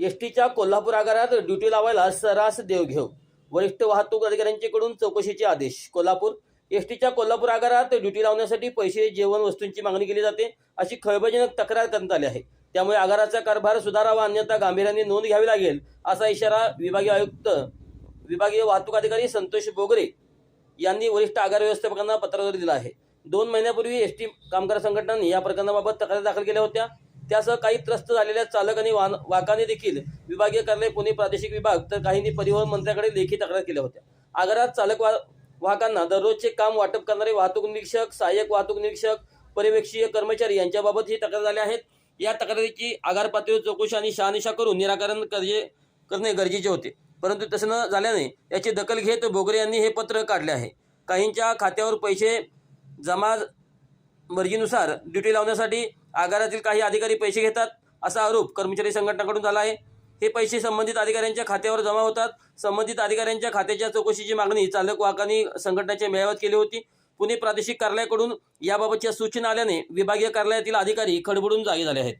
S टीच्या कोल्हापूर आगारात duty लावायला सरास देवघेव वरिष्ठ वाहतूक अधिकाऱ्यांच्याकडून चौकशीचे आदेश. कोल्हापूर एसटीच्या कोल्हापूर आगारात ड्युटी लावण्यासाठी पैसे जेवण वस्तूंची मागणी केली जाते अशी खळबळजनक तक्रार करण्यात आली आहे. त्यामुळे आगाराचा कारभार सुधारावा अन्यथा गांभीर्याने नोंद घ्यावी लागेल असा इशारा विभागीय आयुक्त विभागीय वाहतूक अधिकारी संतोष बोगरे यांनी वरिष्ठ आगार व्यवस्थापकांना पत्राद्वारे दिला आहे. दोन महिन्यापूर्वी एसटी कामगार संघटनांनी या प्रकरणाबाबत तक्रारी दाखल केल्या होत्या. त्यासह काही त्रस्त झालेल्या चालक आणि वाहन वाहकाने देखील विभागीय कार्यालय पुणे प्रादेशिक विभाग तर काहींनी परिवहन मंत्र्याकडे लेखी तक्रार केल्या होत्या. आगारात चालक वा वाहकांना दररोजचे काम वाटप करणारे वाहतूक निरीक्षक सहाय्यक वाहतूक निरीक्षक पर्यवेक्षीय कर्मचारी यांच्याबाबत ही तक्रार झाल्या आहेत. या तक्रारीची आगार पातळीवर चौकशी आणि शहानिशा करून निराकरण करजे करणे गरजेचे होते. परंतु तसं न झाल्याने याची दखल घेत भोगरे यांनी हे पत्र काढले आहे. काहींच्या खात्यावर पैसे जमा मर्जीनुसार ड्युटी लावण्यासाठी आगारातील काही अधिकारी पैसे घेतात असा आरोप कर्मचारी संघटनाकडून झाला आहे. हे पैसे संबंधित अधिकाऱ्यांच्या खात्यावर जमा होतात. संबंधित अधिकाऱ्यांच्या खात्याच्या चौकशीची मागणी चालक वाहकांनी संघटनेच्या मेळाव्यात केली होती. पुणे प्रादेशिक कार्यालयाकडून याबाबतच्या सूचना आल्याने विभागीय कार्यालयातील अधिकारी खडबडून जागे झाले आहेत.